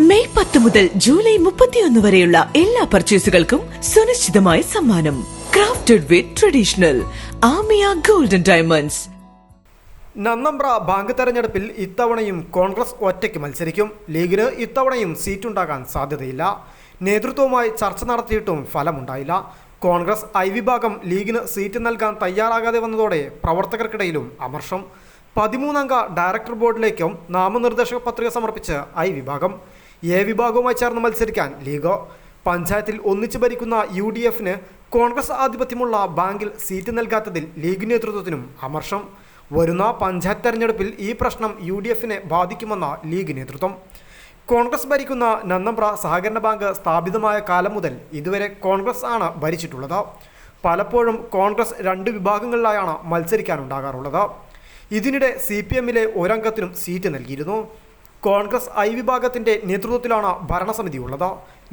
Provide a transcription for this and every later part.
May പത്ത് മുതൽ July മുപ്പത്തിയൊന്ന് വരെയുള്ള എല്ലാ പർച്ചേസുകൾക്കും സുനിശ്ചിതമായ സമ്മാനം. ക്രാഫ്റ്റഡ് വിത്ത് ട്രഡീഷണൽ ആമിയ ഗോൾഡൻ ഡയമണ്ട്സ് നന്നമ്പ്ര ബാങ്ക് തെരഞ്ഞെടുപ്പിൽ ഇത്തവണയും കോൺഗ്രസ് ഒറ്റയ്ക്ക് മത്സരിക്കും. ലീഗിന് ഇത്തവണയും സീറ്റുണ്ടാകാൻ സാധ്യതയില്ല. നേതൃത്വവുമായി ചർച്ച നടത്തിയിട്ടും ഫലമുണ്ടായില്ല. കോൺഗ്രസ് ഐ വിഭാഗം ലീഗിന് സീറ്റ് നൽകാൻ തയ്യാറാകാതെ വന്നതോടെ പ്രവർത്തകർക്കിടയിലും അമർഷം. പതിമൂന്നംഗ ഡയറക്ടർ ബോർഡിലേക്കും നാമനിർദ്ദേശ പത്രിക സമർപ്പിച്ച് ഐ വിഭാഗം. എ വിഭാഗവുമായി ചേർന്ന് മത്സരിക്കാൻ ലീഗ് പഞ്ചായത്തിൽ ഒന്നിച്ചു ഭരിക്കുന്ന യു ഡി എഫിന് കോൺഗ്രസ് ആധിപത്യമുള്ള ബാങ്കിൽ സീറ്റ് നൽകാത്തതിൽ ലീഗ് നേതൃത്വത്തിനും അമർഷം. വരുന്ന പഞ്ചായത്ത് തെരഞ്ഞെടുപ്പിൽ ഈ പ്രശ്നം യു ഡി എഫിനെ ബാധിക്കുമെന്ന ലീഗ് നേതൃത്വം. കോൺഗ്രസ് ഭരിക്കുന്ന നന്നമ്പ്ര സഹകരണ ബാങ്ക് സ്ഥാപിതമായ കാലം മുതൽ ഇതുവരെ കോൺഗ്രസ് ആണ് ഭരിച്ചിട്ടുള്ളത്. പലപ്പോഴും കോൺഗ്രസ് രണ്ട് വിഭാഗങ്ങളിലായാണ് മത്സരിക്കാനുണ്ടാകാറുള്ളത്. ഇതിനിടെ സി പി എമ്മിലെ ഒരംഗത്തിനും സീറ്റ് നൽകിയിരുന്നു. കോൺഗ്രസ് ഐ വിഭാഗത്തിന്റെ നേതൃത്വത്തിലാണ് ഭരണസമിതി ഉള്ളത്.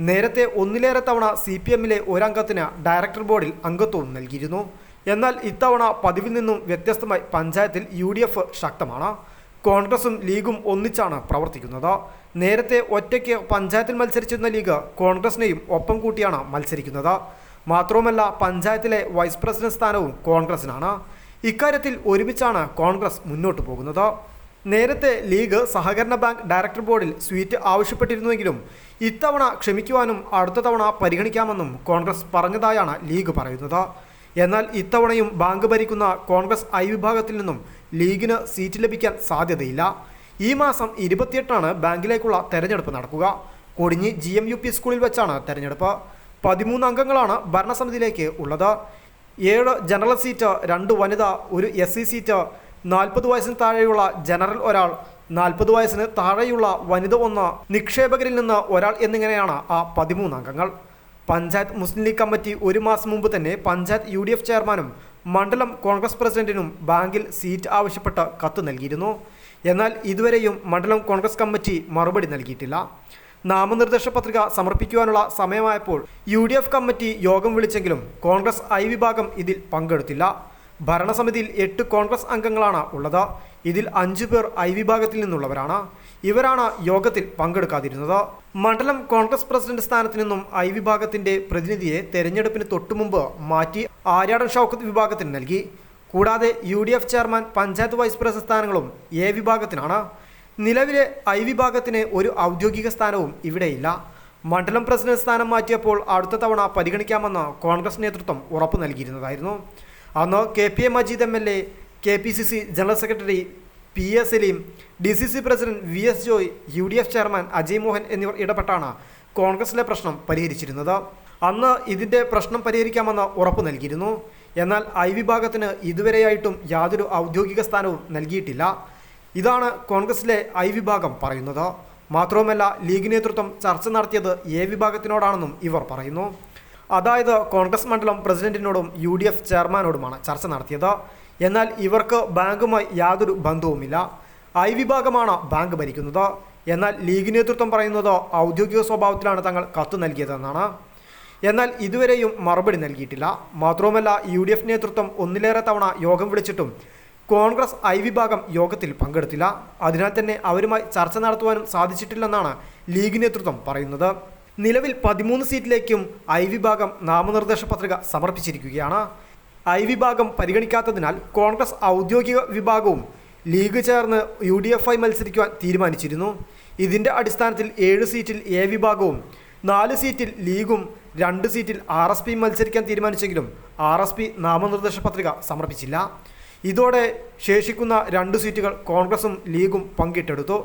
നേരത്തെ ഒന്നിലേറെ തവണ സി പി എമ്മിലെ ഒരംഗത്തിന് ഡയറക്ടർ ബോർഡിൽ അംഗത്വവും നൽകിയിരുന്നു. എന്നാൽ ഇത്തവണ പതിവിൽ നിന്നും വ്യത്യസ്തമായി പഞ്ചായത്തിൽ യു ഡി എഫ് ശക്തമാണ്. കോൺഗ്രസും ലീഗും ഒന്നിച്ചാണ് പ്രവർത്തിക്കുന്നത്. നേരത്തെ ഒറ്റയ്ക്ക് പഞ്ചായത്തിൽ മത്സരിച്ചിരുന്ന ലീഗ് കോൺഗ്രസിനെയും ഒപ്പം കൂട്ടിയാണ് മത്സരിക്കുന്നത്. മാത്രവുമല്ല പഞ്ചായത്തിലെ വൈസ് പ്രസിഡന്റ് സ്ഥാനവും കോൺഗ്രസിനാണ്. ഇക്കാര്യത്തിൽ ഒരുമിച്ചാണ് കോൺഗ്രസ് മുന്നോട്ട് പോകുന്നത്. നേരത്തെ ലീഗ് സഹകരണ ബാങ്ക് ഡയറക്ടർ ബോർഡിൽ സ്വീറ്റ് ആവശ്യപ്പെട്ടിരുന്നുവെങ്കിലും ഇത്തവണ ക്ഷമിക്കുവാനും അടുത്ത തവണ പരിഗണിക്കാമെന്നും കോൺഗ്രസ് പറഞ്ഞതായാണ് ലീഗ് പറയുന്നത്. എന്നാൽ ഇത്തവണയും ബാങ്ക് ഭരിക്കുന്ന കോൺഗ്രസ് ഐ വിഭാഗത്തിൽ നിന്നും ലീഗിന് സീറ്റ് ലഭിക്കാൻ സാധ്യതയില്ല. ഈ മാസം ഇരുപത്തിയെട്ടാണ് ബാങ്കിലേക്കുള്ള തെരഞ്ഞെടുപ്പ് നടക്കുക. Kodinhi G M U P സ്കൂളിൽ വെച്ചാണ് തെരഞ്ഞെടുപ്പ്. പതിമൂന്ന് അംഗങ്ങളാണ് ഭരണസമിതിയിലേക്ക് ഉള്ളത്. ഏഴ് ജനറൽ സീറ്റ് രണ്ട് വനിത ഒരു എസ് സീറ്റ് നാൽപ്പത് വയസ്സിന് താഴെയുള്ള ജനറൽ ഒരാൾ നാൽപ്പത് വയസ്സിന് താഴെയുള്ള വനിത ഒന്ന് നിക്ഷേപകരിൽ നിന്ന് ഒരാൾ എന്നിങ്ങനെയാണ് ആ പതിമൂന്ന് അംഗങ്ങൾ. പഞ്ചായത്ത് മുസ്ലിം ലീഗ് കമ്മിറ്റി ഒരു മാസം മുമ്പ് തന്നെ പഞ്ചായത്ത് യു ഡി എഫ് ചെയർമാനും മണ്ഡലം കോൺഗ്രസ് പ്രസിഡന്റിനും ബാങ്കിൽ സീറ്റ് ആവശ്യപ്പെട്ട് കത്ത് നൽകിയിരുന്നു. എന്നാൽ ഇതുവരെയും മണ്ഡലം കോൺഗ്രസ് കമ്മിറ്റി മറുപടി നൽകിയിട്ടില്ല. നാമനിർദ്ദേശ പത്രിക സമർപ്പിക്കുവാനുള്ള സമയമായപ്പോൾ യു കമ്മിറ്റി യോഗം വിളിച്ചെങ്കിലും കോൺഗ്രസ് ഐ വിഭാഗം ഇതിൽ പങ്കെടുത്തില്ല. ഭരണസമിതിയിൽ എട്ട് കോൺഗ്രസ് അംഗങ്ങളാണ് ഉള്ളത്. ഇതിൽ അഞ്ചു പേർ ഐ വിഭാഗത്തിൽ നിന്നുള്ളവരാണ്. ഇവരാണ് യോഗത്തിൽ പങ്കെടുക്കാതിരുന്നത്. മണ്ഡലം കോൺഗ്രസ് പ്രസിഡന്റ് സ്ഥാനത്തു നിന്നും ഐ വിഭാഗത്തിന്റെ പ്രതിനിധിയെ തെരഞ്ഞെടുപ്പിന് തൊട്ടുമുമ്പ് മാറ്റി ആര്യാടൻ ഷൗക്കത്ത് വിഭാഗത്തിന് നൽകി. കൂടാതെ U D F chairman panchayat vice president സ്ഥാനങ്ങളും എ വിഭാഗത്തിനാണ്. നിലവിലെ ഐ വിഭാഗത്തിന് ഒരു ഔദ്യോഗിക സ്ഥാനവും ഇവിടെയില്ല. മണ്ഡലം പ്രസിഡന്റ് സ്ഥാനം മാറ്റിയപ്പോൾ അടുത്ത തവണ പരിഗണിക്കാമെന്ന് കോൺഗ്രസ് നേതൃത്വം ഉറപ്പു നൽകിയിരുന്നതായിരുന്നു. അന്ന് K P A Majeed M L A K P C C general secretary P S Saleem D C C president V S Joy U D F chairman Ajay Mohan എന്നിവർ ഇടപെട്ടാണ് കോൺഗ്രസിലെ പ്രശ്നം പരിഹരിച്ചിരുന്നത്. അന്ന് ഇതിന്റെ പ്രശ്നം പരിഹരിക്കാമെന്ന് ഉറപ്പ് നൽകിയിരുന്നു. എന്നാൽ ഐ വിഭാഗത്തിന് ഇതുവരെയായിട്ടും യാതൊരു ഔദ്യോഗിക സ്ഥാനവും നൽകിയിട്ടില്ല. ഇതാണ് കോൺഗ്രസിലെ ഐ വിഭാഗം പറയുന്നത്. മാത്രവുമല്ല ലീഗ് നേതൃത്വം ചർച്ച നടത്തിയത് എ വിഭാഗത്തിനോടാണെന്നും ഇവർ പറയുന്നു. അതായത് കോൺഗ്രസ് മണ്ഡലം പ്രസിഡന്റിനോടും യു ഡി എഫ് ചെയർമാനോടുമാണ് ചർച്ച നടത്തിയത്. എന്നാൽ ഇവർക്ക് ബാങ്കുമായി യാതൊരു ബന്ധവുമില്ല. ഐ വിഭാഗമാണ് ബാങ്ക് ഭരിക്കുന്നത്. എന്നാൽ ലീഗ് നേതൃത്വം പറയുന്നത് ഔദ്യോഗിക സ്വഭാവത്തിലാണ് തങ്ങൾ കത്ത് നൽകിയതെന്നാണ്. എന്നാൽ ഇതുവരെയും മറുപടി നൽകിയിട്ടില്ല. മാത്രവുമല്ല യു ഡി എഫ് നേതൃത്വം ഒന്നിലേറെ തവണ യോഗം വിളിച്ചിട്ടും കോൺഗ്രസ് ഐ വിഭാഗം യോഗത്തിൽ പങ്കെടുത്തില്ല. അതിനാൽ തന്നെ അവരുമായി ചർച്ച നടത്തുവാനും സാധിച്ചിട്ടില്ലെന്നാണ് ലീഗ് നേതൃത്വം പറയുന്നത്. നിലവിൽ പതിമൂന്ന് സീറ്റിലേക്കും ഐ വിഭാഗം നാമനിർദ്ദേശ പത്രിക സമർപ്പിച്ചിരിക്കുകയാണ്. ഐ വിഭാഗം പരിഗണിക്കാത്തതിനാൽ കോൺഗ്രസ് ഔദ്യോഗിക വിഭാഗവും ലീഗ് ചേർന്ന് യു ഡി എഫ് ഐ മത്സരിക്കുവാൻ തീരുമാനിച്ചിരുന്നു. ഇതിന്റെ അടിസ്ഥാനത്തിൽ ഏഴ് സീറ്റിൽ എ വിഭാഗവും നാല് സീറ്റിൽ ലീഗും രണ്ട് സീറ്റിൽ ആർ എസ് പി മത്സരിക്കാൻ തീരുമാനിച്ചെങ്കിലും ആർ എസ് പി നാമനിർദ്ദേശ പത്രിക സമർപ്പിച്ചില്ല. ഇതോടെ ശേഷിക്കുന്ന രണ്ട് സീറ്റുകൾ കോൺഗ്രസും ലീഗും പങ്കിട്ടെടുത്തു.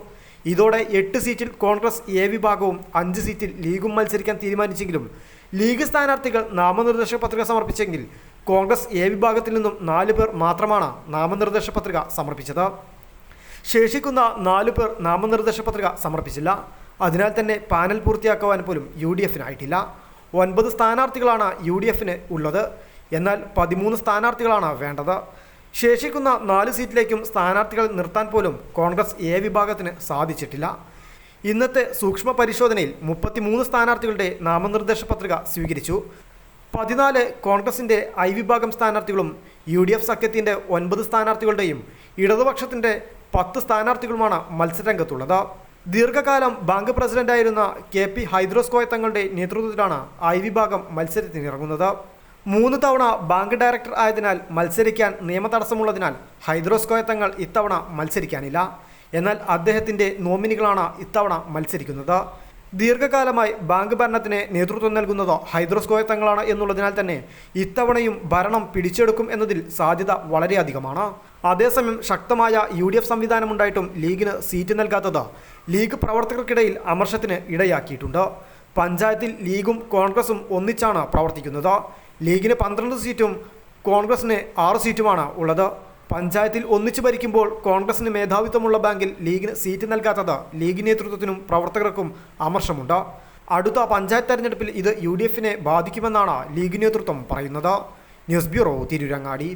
ഇതോടെ എട്ട് സീറ്റിൽ കോൺഗ്രസ് എ വിഭാഗവും അഞ്ച് സീറ്റിൽ ലീഗും മത്സരിക്കാൻ തീരുമാനിച്ചെങ്കിലും ലീഗ് സ്ഥാനാർത്ഥികൾ നാമനിർദ്ദേശ പത്രിക സമർപ്പിച്ചെങ്കിൽ കോൺഗ്രസ് എ വിഭാഗത്തിൽ നിന്നും നാല് പേർ മാത്രമാണ് നാമനിർദ്ദേശ പത്രിക സമർപ്പിച്ചത്. ശേഷിക്കുന്ന നാല് പേർ നാമനിർദ്ദേശ പത്രിക സമർപ്പിച്ചില്ല. അതിനാൽ തന്നെ പാനൽ പൂർത്തിയാക്കുവാൻ പോലും യു ഡി എഫിനായിട്ടില്ല ഒൻപത് സ്ഥാനാർത്ഥികളാണ് യു ഡി എഫിന് ഉള്ളത്. എന്നാൽ പതിമൂന്ന് സ്ഥാനാർത്ഥികളാണ് വേണ്ടത്. ശേഷിക്കുന്ന നാല് സീറ്റിലേക്കും സ്ഥാനാർത്ഥികൾ നിർത്താൻ പോലും കോൺഗ്രസ് എ വിഭാഗത്തിന് സാധിച്ചിട്ടില്ല. ഇന്നത്തെ സൂക്ഷ്മ പരിശോധനയിൽ മുപ്പത്തിമൂന്ന് സ്ഥാനാർത്ഥികളുടെ നാമനിർദ്ദേശ പത്രിക സ്വീകരിച്ചു. പതിനാല് കോൺഗ്രസിന്റെ ഐ വിഭാഗം സ്ഥാനാർത്ഥികളും യു ഡി എഫ് സഖ്യത്തിന്റെ ഒൻപത് സ്ഥാനാർത്ഥികളുടെയും ഇടതുപക്ഷത്തിന്റെ പത്ത് സ്ഥാനാർത്ഥികളുമാണ് മത്സരരംഗത്തുള്ളത്. ദീർഘകാലം ബാങ്ക് പ്രസിഡന്റായിരുന്ന കെ പി ഹൈദ്രോസ്കോയ തങ്ങളുടെ നേതൃത്വത്തിലാണ് ഐ വിഭാഗം മത്സരത്തിനിറങ്ങുന്നത്. മൂന്ന് തവണ ബാങ്ക് ഡയറക്ടർ ആയതിനാൽ മത്സരിക്കാൻ നിയമ തടസ്സമുള്ളതിനാൽ ഹൈദ്രോസ്കോയ തങ്ങൾ ഇത്തവണ മത്സരിക്കാനില്ല. എന്നാൽ അദ്ദേഹത്തിന്റെ നോമിനികളാണ് ഇത്തവണ മത്സരിക്കുന്നത്. ദീർഘകാലമായി ബാങ്ക് ഭരണത്തിന് നേതൃത്വം നൽകുന്നത് ഹൈദ്രോസ്കോയ തങ്ങളാണ് എന്നുള്ളതിനാൽ തന്നെ ഇത്തവണയും ഭരണം പിടിച്ചെടുക്കും എന്നതിൽ സാധ്യത വളരെയധികമാണ്. അതേസമയം ശക്തമായ യു ഡി എഫ് സംവിധാനമുണ്ടായിട്ടും ലീഗിന് സീറ്റ് നൽകാത്തത് ലീഗ് പ്രവർത്തകർക്കിടയിൽ അമർഷത്തിന് ഇടയാക്കിയിട്ടുണ്ട്. പഞ്ചായത്തിൽ ലീഗും കോൺഗ്രസും ഒന്നിച്ചാണ് പ്രവർത്തിക്കുന്നത്. ലീഗിന് പന്ത്രണ്ട് സീറ്റും കോൺഗ്രസിന് ആറ് സീറ്റുമാണ് ഉള്ളത്. പഞ്ചായത്തിൽ ഒന്നിച്ചു ഭരിക്കുമ്പോൾ കോൺഗ്രസിന് മേധാവിത്വമുള്ള ബാങ്കിൽ ലീഗിന് സീറ്റ് നൽകാത്തത് ലീഗ് നേതൃത്വത്തിനും പ്രവർത്തകർക്കും അമർഷമുണ്ട്. അടുത്ത പഞ്ചായത്ത് തെരഞ്ഞെടുപ്പിൽ ഇത് യു ഡി എഫിനെ ബാധിക്കുമെന്നാണ് ലീഗ് നേതൃത്വം പറയുന്നത്. News bureau Tirurangadi.